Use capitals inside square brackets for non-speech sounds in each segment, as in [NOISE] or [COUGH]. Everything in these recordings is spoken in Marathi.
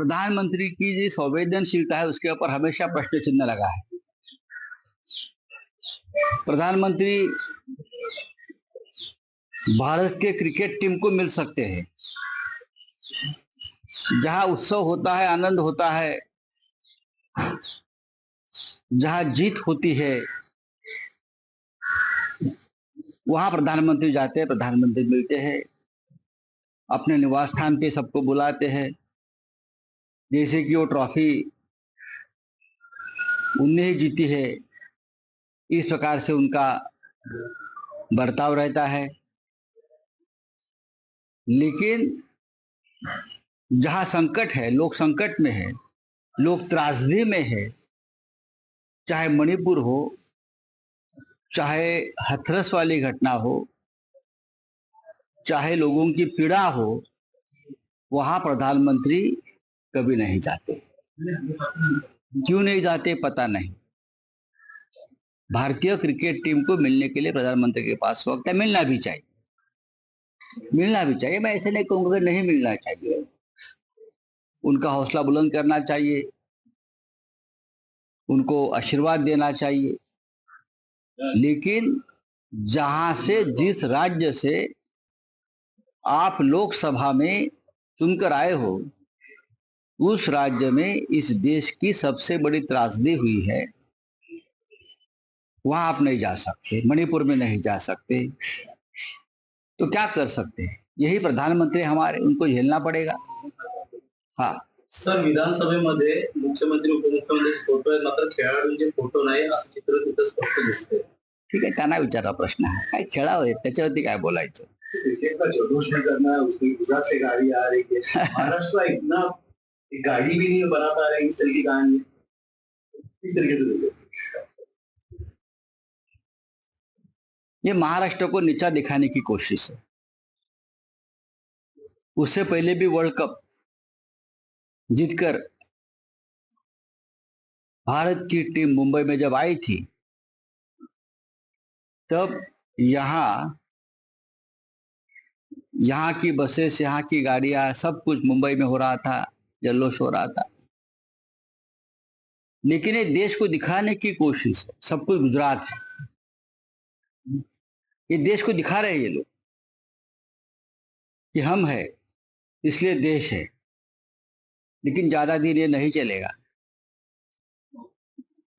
प्रधानमंत्री की जो संवेदनशीलता है, उसके ऊपर हमेशा प्रश्न चिन्ह लगा है। प्रधानमंत्री, भारत के क्रिकेट टीम को मिल सकते हैं। जहाँ उत्सव होता है, आनंद होता है, जहाँ जीत होती है, वहाँ प्रधानमंत्री जाते हैं, प्रधानमंत्री मिलते हैं, अपने निवास स्थान पे सबको बुलाते हैं। जैसे कि वो ट्रॉफी उनने ही जीती है, इस प्रकार से उनका बर्ताव रहता है। लेकिन जहाँ संकट है, लोग संकट में है, लोग त्रासदी में है, चाहे मणिपुर हो, चाहे हथरस वाली घटना हो, चाहे लोगों की पीड़ा हो, वहाँ प्रधानमंत्री कभी नहीं जाते। क्यों नहीं जाते पता नहीं। भारतीय क्रिकेट टीम को मिलने के लिए प्रधानमंत्री के पास वक्त है, मिलना भी चाहिए। मिलना भी चाहिए। मैं ऐसे नहीं कहूँगा कि नहीं मिलना चाहिए। उनका हौसला बुलंद करना चाहिए। उनको आशीर्वाद देना चाहिए। लेकिन जहाँ से, जिस राज्य से आप लोकसभा में चुनकर आए हो उस राज्य में इस देश की सबसे बड़ी त्रासदी हुई है। वहाँ आप नहीं जा सकते मणिपुर में नहीं जा सकते। तो क्या कर सकते हैं? यही प्रधानमंत्री हमारे उनको झेलना पड़ेगा। हाँ। सर विधानसभेमध्ये मुख्यमंत्री उपमुख्यमंत्री फ़ोटो आहेत मात्र खेळाडूंचे फ़ोटो नाही असं चित्र तिथं स्पष्ट दिसतंय. ठीक आहे त्यांना विचारा प्रश्न आहे. काय खेळावं त्याच्यावरती काय बोलायचं? क्रिकेट जल्लोष है उसमें गुजरात से गाड़ी आ रही है [LAUGHS] महाराष्ट्र इतना एक गाड़ी भी नहीं बना पा रहे इस तरह की कहानी इस तरीके से। ये महाराष्ट्र को नीचा दिखाने की कोशिश है। उससे पहले भी वर्ल्ड कप जीतकर भारत की टीम मुंबई में जब आई थी, तब यहाँ, यहाँ की बसेस यहाँ की गाड़ियाँ, सब कुछ मुंबई में हो रहा था। जल्लोश हो रहा था। लेकिन ये देश को दिखाने की कोशिश सब कुछ गुजरात है। ये देश को दिखा रहे हैं ये लोग कि हम है, इसलिए देश है। लेकिन ज़्यादा दिन ये नहीं चलेगा।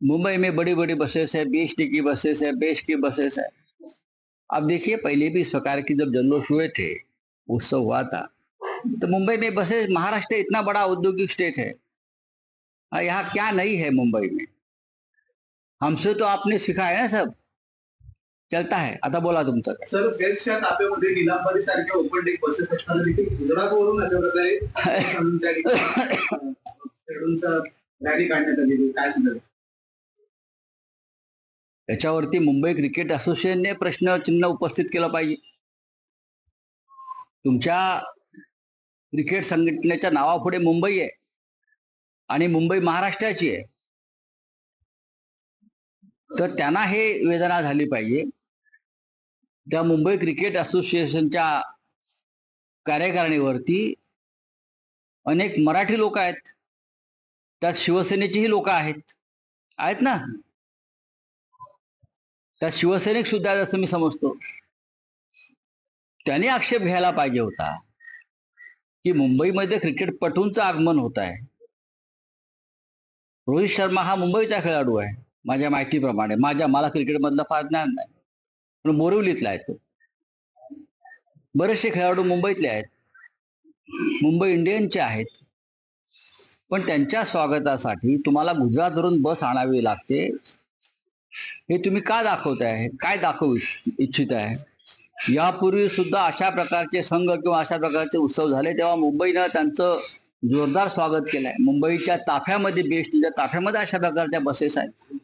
मुंबई में बड़ी बड़ी बसेस है बीएसटी की बसेस है बेस्ट की बसेस है। अब देखिए, पहले भी इस प्रकार की जब जल्लोश हुए थे, उत्सव हुआ था। तो मुंबई में बसेस महाराष्ट्र इतना बड़ा औद्योगिक स्टेट है। और यहाँ क्या नहीं है मुंबई में? हमसे तो आपने सीखा है ना सब। चलता है। आता बोला तुमचं. सर बेस्टच्या ताफ्यामध्ये निलांबरी सारख्या ओपन डेक बसेस असताना देखील गुजरातवरून अशा प्रकारे खेळाडूंच्या ठिकाणी, खेळाडूंचा रॅली काढण्यात आलेली काय सांगाल? याच्यावरती मुंबई क्रिकेट असोसिएशनने प्रश्न चिन्ह उपस्थित केलं पाहिजे. तुमच्या क्रिकेट संघटनेच्या नावापुढे मुंबई आहे. आणि मुंबई महाराष्ट्राची आहे. तर त्यांना हे वेदना झाली पाहिजे. त्या मुंबई क्रिकेट असोसिएशनच्या कार्यकारिणीवरती अनेक मराठी लोक आहेत. त्यात शिवसेनेचीही लोक आहेत. आहेत ना? त्यात शिवसैनिक सुद्धा आहेत असं मी समजतो. त्याने आक्षेप घ्यायला पाहिजे होता. की मुंबईमध्ये क्रिकेटपटूंचं आगमन होत आहे. रोहित शर्मा हा मुंबईचा खेळाडू आहे माझ्या माहितीप्रमाणे. माझ्या मला क्रिकेटमधलं फार ज्ञान नाही. पण बोरिवलीतला आहे तो. बरेचसे खेळाडू मुंबईतले आहेत. मुंबई इंडियनचे आहेत. पण त्यांच्या स्वागतासाठी तुम्हाला गुजरातवरून बस आणावी लागते. हे तुम्ही का दाखवताय? काय दाखवू इच्छ- इच्छित आहे यापूर्वी सुद्धा अशा प्रकारचे संघ किंवा अशा प्रकारचे उत्सव झाले तेव्हा मुंबईनं त्यांचं जोरदार स्वागत केलंय. मुंबईच्या ताफ्यामध्ये बेस्टच्या ताफ्यामध्ये अशा प्रकारच्या बसेस आहेत.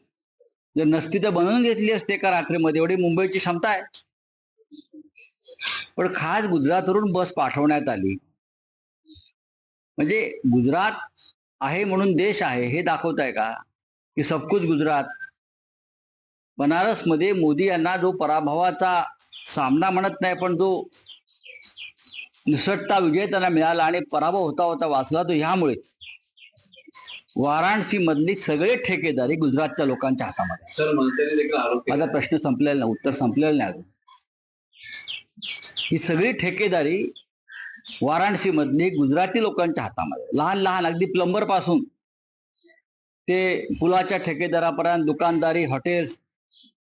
जर नसती तर बनवून घेतली असते का रात्रीमध्ये. एवढी मुंबईची क्षमता आहे. पण खास गुजरातवरून बस पाठवण्यात आली. म्हणजे गुजरात आहे म्हणून देश आहे हे दाखवताय का? की सबकुच गुजरात. बनारसमध्ये मोदी यांना जो पराभवाचा सामना म्हणत नाही पण जो निसटता विजय त्यांना मिळाला आणि पराभव होता होता वाचला तो ह्यामुळेच वाराणसी मधली सगळे ठेकेदारी गुजरातच्या लोकांच्या हातामध्ये. सर माझा प्रश्न संपलेला नाही उत्तर संपलेलं नाही अजून ही सगळी ठेकेदारी वाराणसी मधली गुजराती लोकांच्या हातामध्ये. लहान लहान अगदी प्लंबरपासून ते पुलाच्या ठेकेदारापर्यंत दुकानदारी हॉटेल्स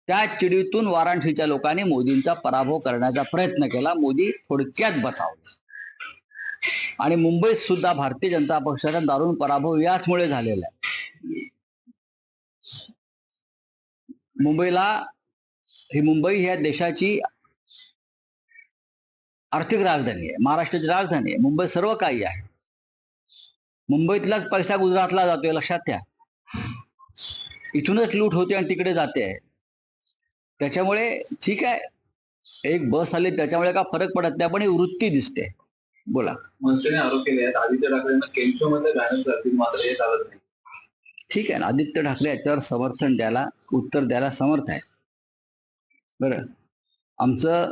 त्या चिडीतून वाराणसीच्या लोकांनी मोदींचा पराभव करण्याचा प्रयत्न केला. मोदी थोडक्यात बचावले. आणि मुंबईत सुद्धा भारतीय जनता पक्षाचा दारुण पराभव याचमुळे झालेला आहे. मुंबईला ही मुंबई ह्या देशाची आर्थिक राजधानी आहे महाराष्ट्राची राजधानी आहे. मुंबई सर्व काही आहे. मुंबईतलाच पैसा गुजरातला जातोय लक्षात घ्या इथूनच लूट होते आणि तिकडे जाते. आहे त्याच्यामुळे ठीक आहे. एक बस आली त्याच्यामुळे का फरक पडत नाही पण ही वृत्ती दिसते. बोला. मनसेने आरोप केले आहेत. आदित्य ठाकरेंना केंचो मध्ये करतील मात्र हे चालत नाही. ठीक आहे ना आदित्य ठाकरे याच्यावर समर्थन द्यायला उत्तर द्यायला समर्थ आहे बरं. आमचं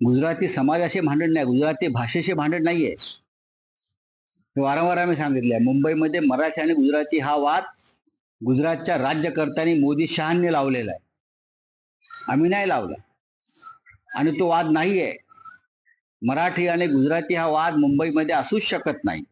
गुजराती समाजाशी भांडण नाही गुजराती भाषेशी भांडण नाहीये हे वारंवार आम्ही सांगितलंय मुंबईमध्ये मराठी आणि गुजराती हा वाद गुजरातच्या राज्यकर्त्यांनी मोदी शहांनी लावलेला आहे. आम्ही नाही लावला. आणि तो वाद नाही आहे मराठी आणि गुजराती हा वाद मुंबईमध्ये असूच शकत नाही.